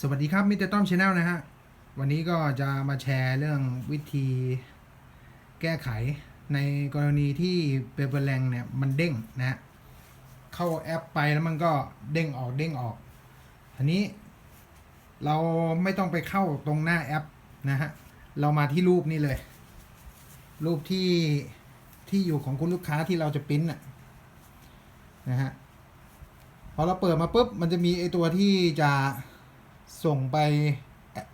สวัสดีครับมิเตอร์ต้อมชาแนลนะฮะ วันนี้ก็จะมาแชร์เรื่องวิธีแก้ไขในกรณีที่เปเปอร์แรงเนี่ยมันเด้งนะ เข้าแอปไปแล้วมันก็เด้งออกเด้งออกอันนี้เราไม่ต้องไปเข้าตรงหน้าแอปนะฮะ เรามาที่รูปนี่เลย รูปที่ที่อยู่ของคุณลูกค้าที่เราจะปิ้นน่ะนะฮะ พอเราเปิดมาปุ๊บมันจะมีไอตัวที่จะ ส่งไป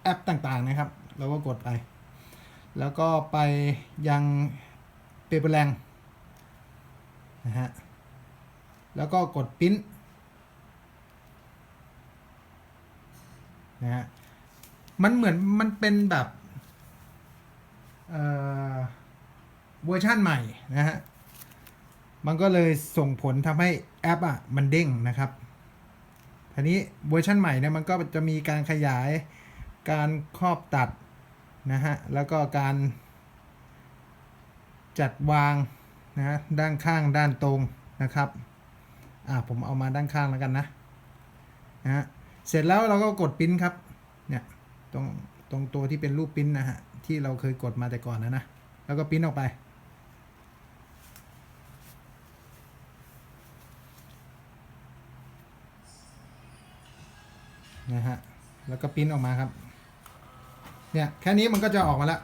แอปต่างๆนะครับ เราก็กดไป แล้วก็ไปยังเปเปอร์แรงนะฮะแล้วก็กดปริ้นนะฮะมันเหมือนมันเป็นแบบเอ่อเวอร์ชั่นใหม่นะฮะ มันก็เลยส่งผลทำให้แอปอะมันเด้งนะครับ ทีนี้เวอร์ชันใหม่เนี่ยมันก็จะมีการขยายการครอบตัดนะฮะแล้วก็การจัดวางนะฮะด้านข้างด้านตรงนะครับอ่าผมเอามาด้านข้างแล้วกันนะนะฮะเสร็จแล้วเราก็กดปิ้นครับเนี่ยตรงตรงตัวที่เป็นรูปปิ้นนะฮะที่เราเคยกดมาแต่ก่อนนะนะแล้วก็ปิ้นออกไป นะฮะแล้วก็ปริ้นออกมาครับ เนี่ยแค่นี้มันก็จะออกมาแล้ว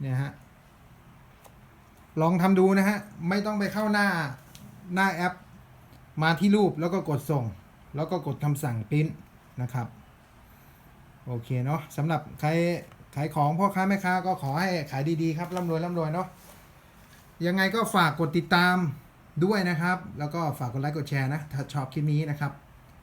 เนี่ยฮะลองทำดูนะฮะไม่ต้องไปเข้าหน้าหน้าแอป มาที่รูปแล้วก็กดส่ง แล้วก็กดคำสั่งปริ้นนะครับโอเคเนาะสำหรับใครขายของพ่อค้าแม่ค้าก็ขอให้ขายดีๆครับร่ำรวยร่ำรวยเนาะยังไงก็ฝากกดติดตามด้วยนะครับ แล้วก็ฝากกดไลค์กดแชร์นะ ถ้าชอบคลิปนี้นะครับ